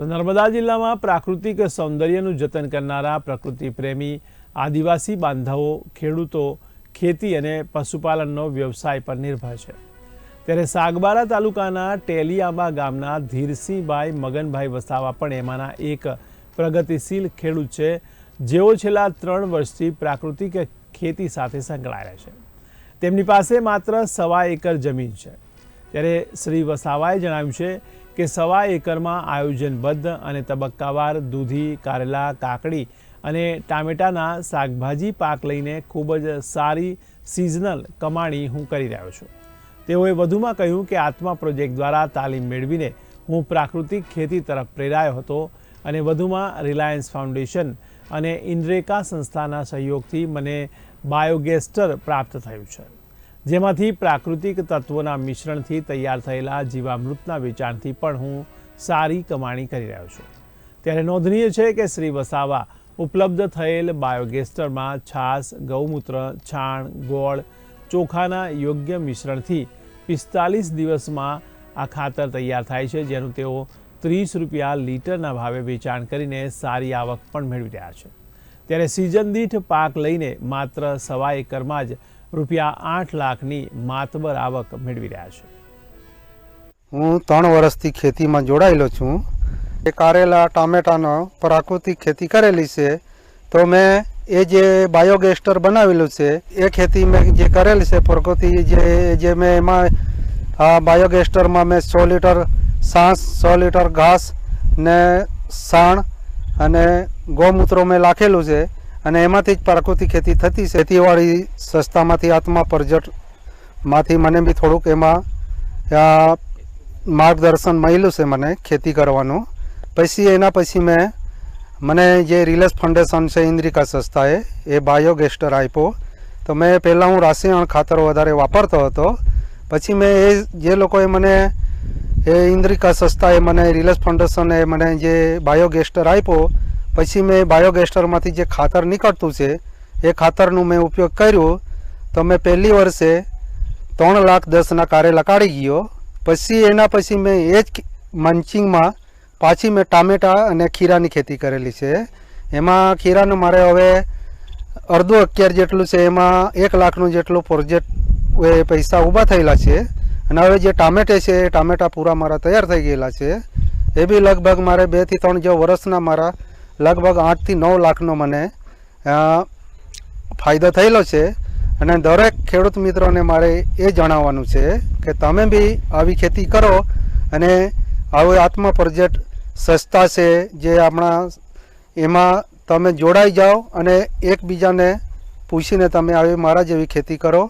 તો નર્મદા જિલ્લામાં પ્રાકૃતિક સૌંદર્યનું જતન કરનારા પ્રકૃતિ પ્રેમી, આદિવાસી બાંધવો ખેડૂતો, ખેતી અને પશુપાલનનો વ્યવસાય પર નિર્ભર છે. ત્યારે સાગબારા તાલુકાના ટેલિયાંબા ગામના ધીરસિંહભાઈ મગનભાઈ વસાવા પણ એમાંના એક પ્રગતિશીલ ખેડૂત છે, જેઓ છેલ્લા ત્રણ વર્ષથી પ્રાકૃતિક ખેતી સાથે સંકળાયેલા છે. તેમની પાસે માત્ર સવા એકર જમીન છે. ત્યારે શ્રી વસાવાએ જણાવ્યું છે કે સવા એકરમાં આયોજનબદ્ધ અને તબક્કાવાર દૂધી, કારેલા, કાકડી અને ટામેટાના શાકભાજી પાક લઈને ખૂબ જ સારી સિઝનલ કમાણી હું કરી રહ્યો છું. તેઓએ વધુમાં કહ્યું કે આત્મા પ્રોજેક્ટ દ્વારા તાલીમ મેળવીને હું પ્રાકૃતિક ખેતી તરફ પ્રેરાયો હતો અને વધુમાં રિલાયન્સ ફાઉન્ડેશન અને ઇન્દ્રેકા સંસ્થાના સહયોગથી મને બાયોગેસ્ટર પ્રાપ્ત થયું છે. જેમાંથી પ્રાકૃતિક તત્વોના મિશ્રણથી તૈયાર થયેલા જીવામૃતના વેચાણથી પણ હું સારી કમાણી કરી રહ્યો છું. ત્યારે નોંધનીય છે કે શ્રી વસાવા ઉપલબ્ધ થયેલ બાયોગેસ્ટરમાં છાશ ગૌમૂત્ર, છાણ, ગોળ, ચોખાના યોગ્ય મિશ્રણથી પિસ્તાલીસ દિવસમાં આ ખાતર તૈયાર થાય છે, જેનું તેઓ ત્રીસ રૂપિયા લીટરના ભાવે વેચાણ કરીને સારી આવક પણ મેળવી રહ્યા છે. ત્યારે સિઝન દીઠ પાક લઈને માત્ર સવા એકરમાં જ રૂપિયા આઠ લાખની માતબર આવક મેળવી રહ્યા છે. હું ત્રણ વર્ષથી ખેતીમાં જોડાયેલો છું. એ કારેલા, ટામેટાનો પ્રાકૃતિક ખેતી કરેલી છે, તો મેં એ જે બાયોગેસ્ટર બનાવેલું છે, એ ખેતી મેં જે કરેલી છે, પ્રકૃતિ જે જે મેં એમાં, આ બાયોગેસ્ટરમાં મેં સો લીટર સાસ, સો લીટર ઘાસ ને સાણ અને ગૌમૂત્રો મેં રાખેલું છે. અને એમાંથી જ પ્રાકૃતિક ખેતી થતી છે. ખેતીવાડી સંસ્થામાંથી આત્મા પરજટમાંથી મને બી થોડુંક એમાં માર્ગદર્શન મળેલું છે મને ખેતી કરવાનું. પછી એના પછી મેં, મને જે રિલેસ ફાઉન્ડેશન છે ઇન્દ્રિકા સંસ્થાએ, એ બાયોગેસ્ટર આપ્યો. તો મેં પહેલાં હું રાસાયણ ખાતર વધારે વાપરતો હતો. પછી મેં એ જે લોકોએ મને, એ ઇન્દ્રિકા સંસ્થાએ મને રિલેસ ફાઉન્ડેશને મને જે બાયોગેસ્ટર આપ્યો પછી મેં બાયોગેસ્ટરમાંથી જે ખાતર નીકળતું છે, એ ખાતરનું મેં ઉપયોગ કર્યો. તો મેં પહેલી વર્ષે ત્રણ લાખ દસના કારેલા કાઢી ગયો. પછી એના પછી મેં એ જ મંચિંગમાં પાછી મેં ટામેટા અને ખીરાની ખેતી કરેલી છે. એમાં ખીરાનું મારે હવે અડધો અગિયાર જેટલું છે, એમાં એક લાખનું જેટલું પ્રોજેક્ટ એ પૈસા ઊભા થયેલા છે. અને હવે જે ટામેટે છે, એ ટામેટા પૂરા મારા તૈયાર થઈ ગયેલા છે. એ બી લગભગ મારે બેથી ત્રણ જેવા વર્ષના મારા લગભગ આઠથી નવ લાખનો મને ફાયદો થયેલો છે. અને દરેક ખેડૂત મિત્રોને મારે એ જણાવવાનું છે કે તમે બી આવી ખેતી કરો અને આવો આત્મા પ્રોજેક્ટ સસ્તા છે જે આપણા એમાં તમે જોડાઈ જાઓ અને એકબીજાને પૂછીને તમે આવી મારા જેવી ખેતી કરો.